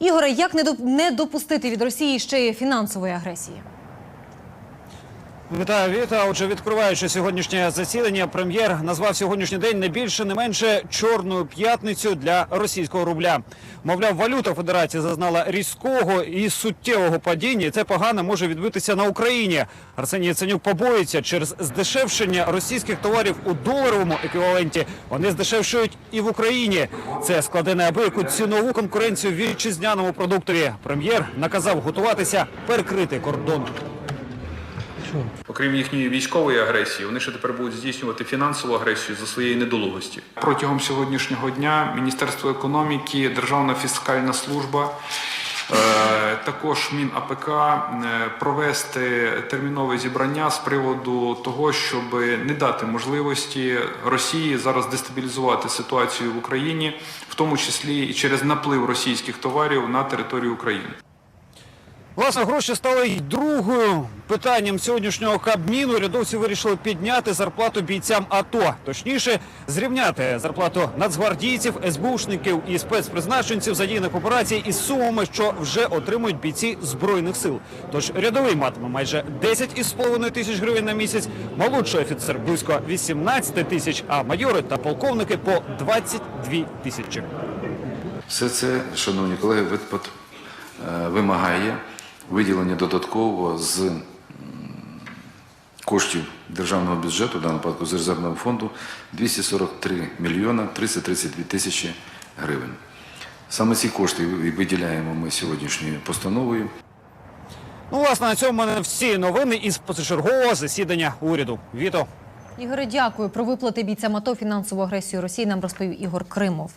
Ігоре, як не доп- не допустити від Росії ще й фінансової агресії? Вітаю, Віта. Отже, відкриваючи сьогоднішнє засідання, прем'єр назвав сьогоднішній день не більше, не менше чорною п'ятницю для російського рубля. Мовляв, валюта федерації зазнала різкого і суттєвого падіння. і Це погано може відбитися на Україні. Арсеній Яценюк побоїться через здешевшення російських товарів у доларовому еквіваленті. Вони здешевшують і в Україні. Це складе неабияку цінову конкуренцію вітчизняному продуктові. Прем'єр наказав готуватися перекрити кордон. Окрім їхньої військової агресії, вони ще тепер будуть здійснювати фінансову агресію за своєї недолугості. Протягом сьогоднішнього дня Міністерство економіки, Державна фіскальна служба, е, також Мін АПК е, провести термінове зібрання з приводу того, щоб не дати можливості Росії зараз дестабілізувати ситуацію в Україні, в тому числі і через наплив російських товарів на територію України. Власне, гроші стали й другою питанням сьогоднішнього кабміну. Рядовці вирішили підняти зарплату бійцям АТО. Точніше, зрівняти зарплату нацгвардійців, СБУшників і спецпризначенців задіяних операцій із сумами, що вже отримують бійці збройних сил. Тож рядовий матиме майже 10,5 тисяч гривень на місяць, молодший офіцер близько 18 тисяч, а майори та полковники по 22 тисячі. Все це, шановні колеги, випад е, вимагає виділення додатково з коштів державного бюджету, в даному випадку з резервного фонду, 243 мільйона 332 тисячі гривень. Саме ці кошти і виділяємо ми сьогоднішньою постановою. Ну, власне, на цьому в мене всі новини із позачергового засідання уряду. Віто. Ігоре, дякую. Про виплати бійцям АТО фінансову агресію Росії нам розповів Ігор Кримов.